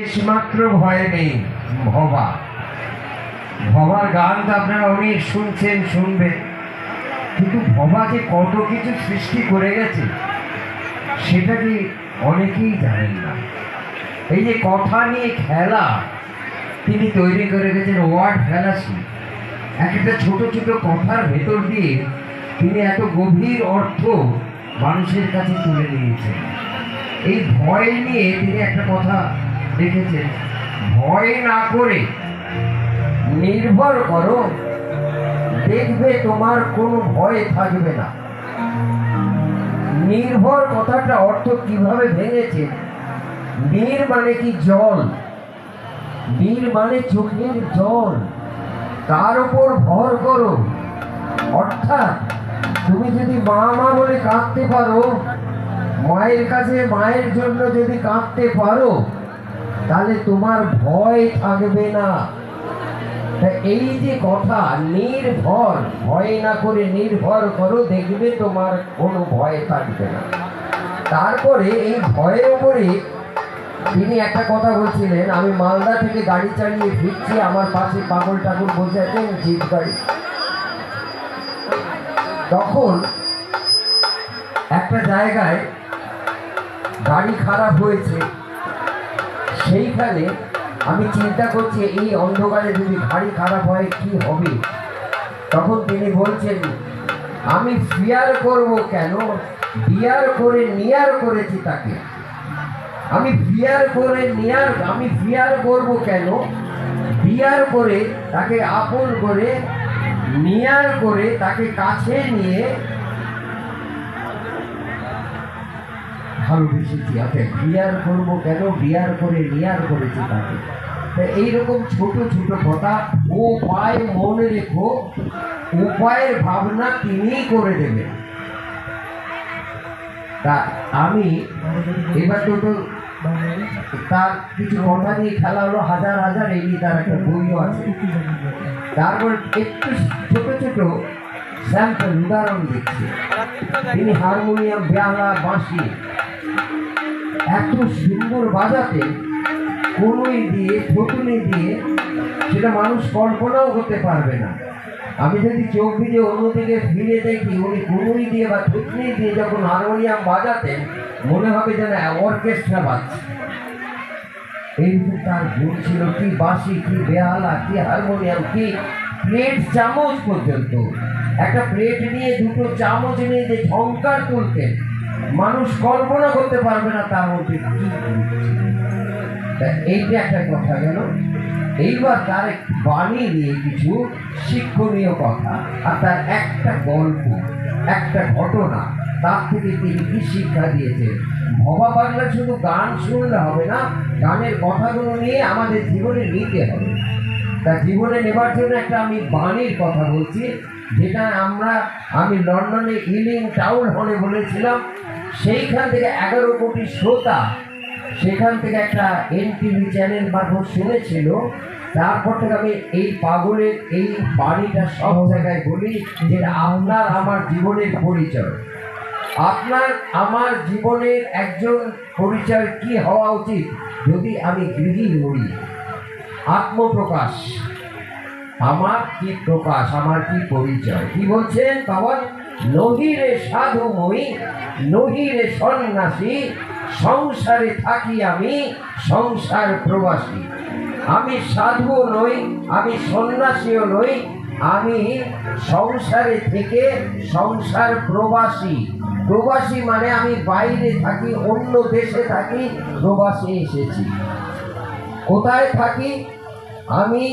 মাত্র ভয় নেই, ভবা। ভবার গান তো আপনারা অনেক শুনছেন, শুনবেন। কিন্তু ভবা যে কত কিছু সৃষ্টি করে গেছে, সেটা কি অনেকেই জানেন না। এই যে কথা নিয়ে খেলা, তিনি তৈরি করে গেছেন ওয়ার্ড ফ্যালাসি এক একটা ছোট ছোট কথার ভেতর দিয়ে তিনি এত গভীর অর্থ মানুষের কাছে তুলে নিয়েছেন। এই ভয় নিয়ে তিনি একটা কথা লিখেছেন ভয় না করে নির্ভর করো। দেখবে তোমার কোনো ভয় থাকবে না। নির্ভর কথাটা অর্থ কীভাবে ভেঙেছে? নীর মানে কি জল? নীর মানে চোখের জল। তার উপর ভর করো। অর্থাৎ তুমি যদি মা মা বলে কাঁদতে পারো, মায়ের কাছে মায়ের জন্য যদি কাঁদতে পারো তাহলে তোমার ভয় থাকবে না। এই যে কথা, নির্ভর, ভয় না করে নির্ভর করো, দেখবে তোমার কোনো ভয় থাকবে না। তারপরে এই ভয়ের উপরে তিনি একটা কথা বলছিলেন, আমি মালদা থেকে গাড়ি চালিয়ে ফিরছি, আমার পাশে পাগল ঠাকুর বসে আছেন জিপ গাড়ি তখন একটা জায়গায় গাড়ি খারাপ হয়েছে। সেইখানে আমি চিন্তা করছি, এই অন্ধকারে যদি গাড়ি খারাপ হয়, কি হবে? তখন তিনি বলছেন, আমি ফিয়ার করব কেন? বিয়ার করে নিয়ার করেছি তাকে। আমি বিয়ার করে নিয়ার, আমি বিয়ার করব কেন? বিয়ার করে তাকে আপন করে, নিয়ার করে তাকে কাছে নিয়ে ভালোবেসেছি আচ্ছা বিয়ার করব কেন? বিয়ার করে নিয়ার করেছি তাকে। এইরকম ছোট ছোট কথা ও পায় মনে রেখো, উপায়ের ভাবনা তিনি করে দেবেন। তা আমি এবার তো তার কিছু কথা নিয়ে খেলা হলো, হাজার হাজার, এই নিয়ে তার একটা বইও আছে। তারপর একটু ছোট ছোট স্যাম্পল উদাহরণ দিচ্ছি। তিনি হারমোনিয়াম, বেহালা, বাঁশি এত সুন্দর বাজাতে কনুই দিয়ে থতুনি দিয়ে সেটা মানুষ কল্পনাও করতে পারবে না। আমি যদি চোখ দিয়ে অন্যদিকে ফিরে দেখি, উনি কোনোই দিয়ে বা থুতনি দিয়ে যখন হারমোনিয়াম বাজাতেন, মনে হবে যেন অর্কেস্ট্রা বাজছে। এই যে তার গুণ ছিল কি বাঁশি, কি বেহালা, কি হারমোনিয়াম, কি প্লেট চামচ পর্যন্ত। একটা প্লেট নিয়ে, দুটো চামচ নিয়ে যে ঝঙ্কার তুলতেন মানুষ কল্পনা করতে পারবে না তার মধ্যে এইটা একটা কথা গেল। এইবার তার বাণী নিয়ে কিছু শিক্ষণীয় কথা, আর তার একটা গল্প, একটা ঘটনা, তার থেকে তিনি কি শিক্ষা দিয়েছেন? ভবা বাংলা শুধু গান শুনলে হবে না, গানের কথাগুলো নিয়ে আমাদের জীবনে নিতে হবে। তা জীবনে নেবার জন্য একটা আমি বাণীর কথা বলছি যেটা আমরা, আমি লন্ডনে ইলিং টাউন হলে বলেছিলাম, সেইখান থেকে এগারো কোটি শ্রোতা, সেখান থেকে একটা এনটিভি চ্যানেল মারফত শুনেছিল, তারপর থেকে আমি এই পাগলের এই বাণীটা সব জায়গায় বলি যে আপনার আমার জীবনের পরিচয়। আপনার আমার জীবনের একজন পরিচয় কি হওয়া উচিত? যদি আমি গৃহী হই আত্মপ্রকাশ। আমার কি প্রকাশ, আমার কি পরিচয়? কি বলছেন বাবা নহিরে সাধু মই নহিরে সন্ন্যাসী, সংসারে থাকি আমি, সংসার প্রবাসী। আমি সাধুও নই, আমি সন্ন্যাসীও নই, আমি সংসারে থেকে সংসার প্রবাসী। প্রবাসী মানে আমি বাইরে থাকি, অন্য দেশে থাকি, প্রবাসে এসেছি। কোথায় থাকি? আমি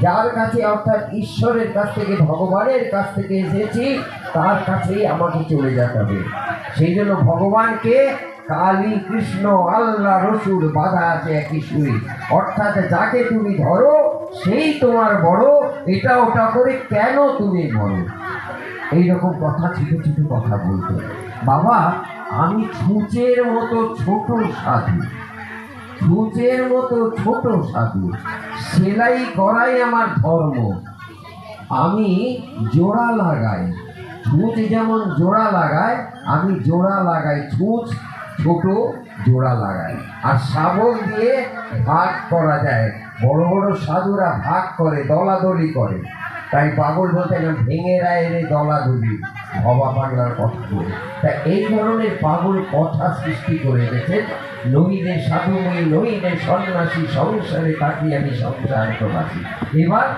যার কাছে অর্থাৎ ঈশ্বরের কাছ থেকে, ভগবানের কাছ থেকে এসেছি, তার কাছেই আমাকে চলে যেতে হবে। সেই জন্য ভগবানকে কালী, কৃষ্ণ আল্লাহ রসুল বাধা আছে একই সুই অর্থাৎ যাকে তুমি ধরো, সেই তোমার বড়, এটা ওটা করে কেন তুমি বড় এইরকম কথা, ছোট ছোট কথা বলতো বাবা, আমি ছুঁচের মতো ছোট সাধু। সূচের মতো ছোট সাধু। সেলাই করাই আমার ধর্ম। আমি জোড়া লাগাই। ছুঁচ যেমন জোড়া লাগায় আমি জোড়া লাগাই। ছুঁচ ছোট, জোড়া লাগাই। আর শাবল দিয়ে ভাগ করা যায়। বড় বড় সাধুরা ভাগ করে, দলাদলি করে। তাই পাগল বলতে না ভেঙে রায় রে দলাদলি। ভবা পাগলার কথা বলে। তা এই ধরনের পাগল কথা সৃষ্টি করে গেছেন। নবীদের সাধুময়ী নবীদের সন্ন্যাসী সংসারে থাকি আমি সংসার প্রবাসী। এবার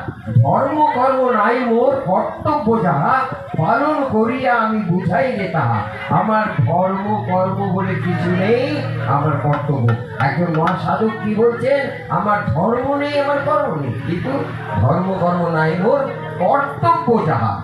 ধর্ম, কর্ম নাই মোর, কর্তব্য যাহা, পালন করিয়া আমি বুঝাই রে তাহা। আমার ধর্ম, কর্ম বলে কিছু নেই, আমার কর্তব্য। একজন মহাসাধক কি বলছেন? আমার ধর্ম নেই, আমার কর্ম নেই। কিন্তু ধর্ম, কর্ম নাই মোর, কর্তব্য যাহা।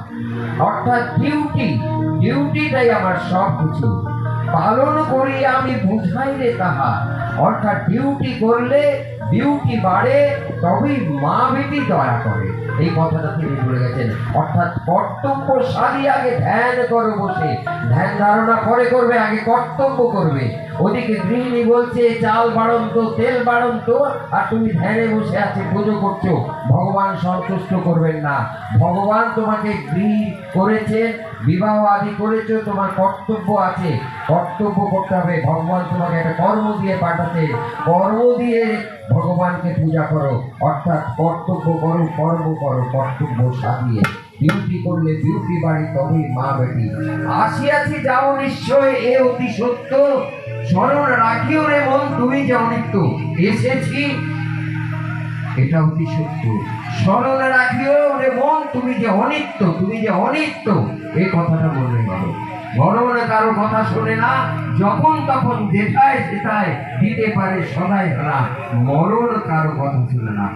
অর্থাৎ ডিউটি ডিউটিটাই আমার সব কিছু পালন করি আমি বুঝাই রে তাহা। অর্থাৎ ডিউটি করলে ডিউটি বাড়ে, তবেই মা বেটি দয়া করে। এই কথাটা তিনি বলে গেছেন। অর্থাৎ কর্তব্য সারি আগে ধ্যান করো বসে। ধ্যান ধারণা করে করবে, আগে কর্তব্য করবে। ওদিকে গৃহিণী বলছে, চাল বাড়ন্ত, তেল বাড়ন্ত, আর তুমি ধ্যানে বসে আছে, পুজো করছ। ভগবান সন্তুষ্ট করবেন না। ভগবান তোমাকে গৃহী করেছে বিবাহ আদি করেছ, তোমার কর্তব্য আছে। কর্তব্য করতে হবে। ভগবান তোমাকে একটা কর্ম দিয়ে পাঠাতে। কর্ম দিয়ে ভগবানকে পূজা করো। অর্থাৎ কর্তব্য করো কর্ম করো। কর্তব্য সাজিয়ে ডিউটি করলে ডিউটি বাড়ি তবেই মা বেটি। আসিয়াছি যাও নিশ্চয়, এ অতি সত্য। স্মরণ রাখিও রে মন, তুমি যাও নিত্য এসেছি, এটা অতি সত্য। স্মরণে রাখিও রে মন তুমি যে অনিত্য, তুমি যে অনিত্য, এই কথাটা বললে বড় বড় কারও কথা শোনে না, যখন তখন যেটায় সেটায় দিতে পারে সদাই হারা। মরণ কারও কথা শুনে না।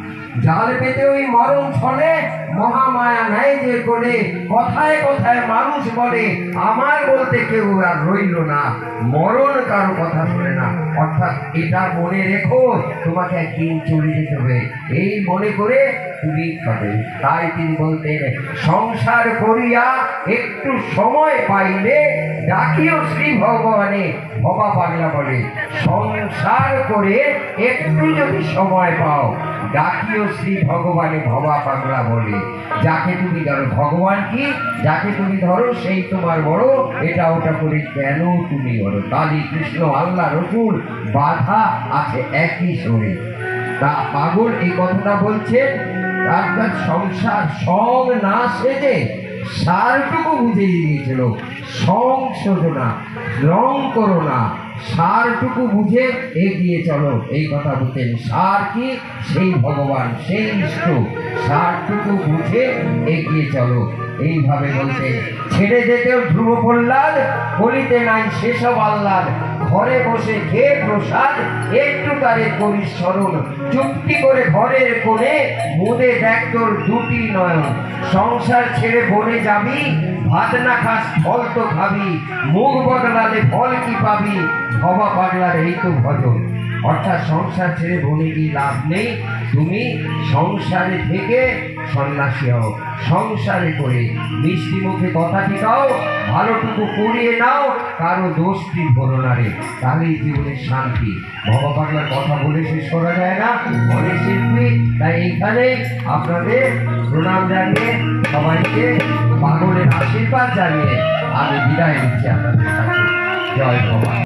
জাল পেতে ওই মরণ ছলে, মহামায়া নাই যে করে কথায় কথায় মানুষ বলে, আমার বলতে কেউ আর রইল না। মরণ কারও কথা শুনে না। অর্থাৎ এটা মনে রেখো, তোমাকে একদিন চলে যেতে হবে। এই মনে করে তুমি পাবে তাই তিনি বলতেন, সংসার করিয়া একটু সময় পাইলে ডাকিও শ্রী ভগবানে। ভবা পাগলা বলে, সংসার করে একটু যদি সময় পাও, ডাকিও শ্রী ভগবানে। ভবা পাগলা বলে, যাকে তুমি ধরো, ভগবান কি? যাকে তুমি ধরো, সেই তোমার বড়। এটা ওটা করে কেন তুমি বড় কালী কৃষ্ণ, আল্লাহ রসুল, বাধা আছে একই শরীর। তা পাগল এই কথাটা বলছেন আপনার সংসার সং না সেজে সারটুকু বুঝে গিয়েছিল সংশোধনা রং করো না সারটুকু বুঝে এগিয়ে চলো। এই কথা বলতেন, সার কি? সেই ভগবান, সেই ইষ্ট সারটুকু বুঝে এগিয়ে চলো। এইভাবে বলতে, ছেড়ে যেতেও ধ্রুব প্রহ্লাদ বলিতে নাই সেসব আল্লাদ ঘরে বসে খেয়ে প্রসাদ, একটু তারে করিস স্মরণ চুক্তি করে ঘরের কোণে মুদে দেখ তোর দুটি নয়ন। সংসার ছেড়ে বনে যাবি, ভাত না খাস ফল তো খাবি, মুখ বদলালে ফল কি পাবি ভবা পাগলার এই তো ভজন। অর্থাৎ সংসার ছেড়ে বনে গিয়ে লাভ নেই। তুমি সংসারে থেকে সন্ন্যাসী হও, সংসারে করে মিষ্টি মুখে কথা টিকাও ভালোটুকু করিয়ে নাও, কারও দোষটি ধরো না রে। তাহলেই জীবনের শান্তি। পাগলার কথা বলে শেষ করা যায় না অনেক শিল্পী তাই এইখানে আপনাদের প্রণাম জানিয়ে সবাইকে পাগলের আশীর্বাদ জানিয়ে আমি বিদায় দিচ্ছি আপনাদের কাছে। জয় ভগবান।